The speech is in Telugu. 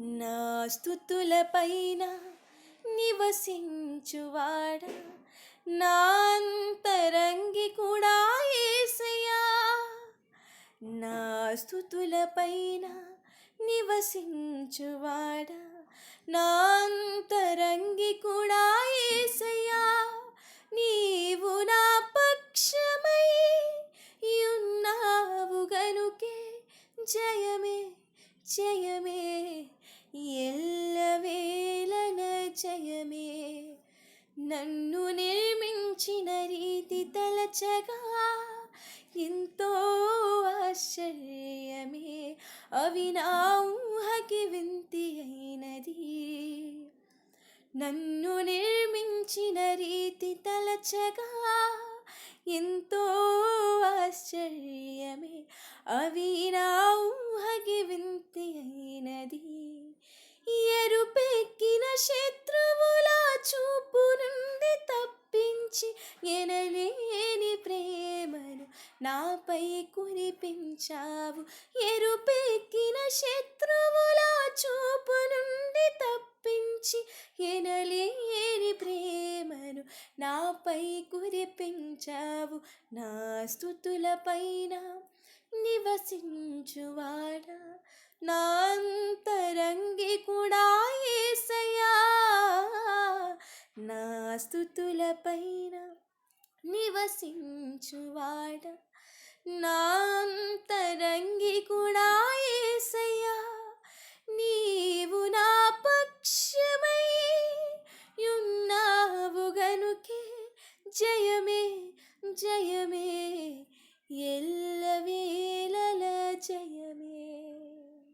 నా స్థుతులపైన నివసించువాడ? నా అంతరంగి కూడా ఏసయ్యా. నా స్థుతులపైన నివసించువాడ? నా అంతరంగి కూడా ఏసయ్యా. నీవు నా పక్షమై ఉన్నావు గనుకే. జయమే జయమే ఎల్లవేళల జయమే. నన్ను నిర్మించిన రీతి తలచగా ఎంతో ఆశ్చర్యమే. అవి నా ఊహకి వింతి అయినది. నన్ను నిర్మించిన రీతి తలచగా ఎంతో ఆశ్చర్యమే. అవి నా ఊహకి వింతి అయిన ఎనలేని ప్రేమను నాపై కురిపించావు. ఎరుపెక్కిన శత్రువుల చూపు నుండి తప్పించి ఎనలేని ప్రేమను నాపై కురిపించావు. నా స్థుతులపైన నివసించువాడా? నా అంతరంగి కూడా ఏసయా నా స్థుతులపై ఆశించువాడ. నాంతరంగి కూడా ఏసయ్యా నీవు నా పక్షమై ఉన్నావు గనుకే. జయమే జయమే ఎల్లవే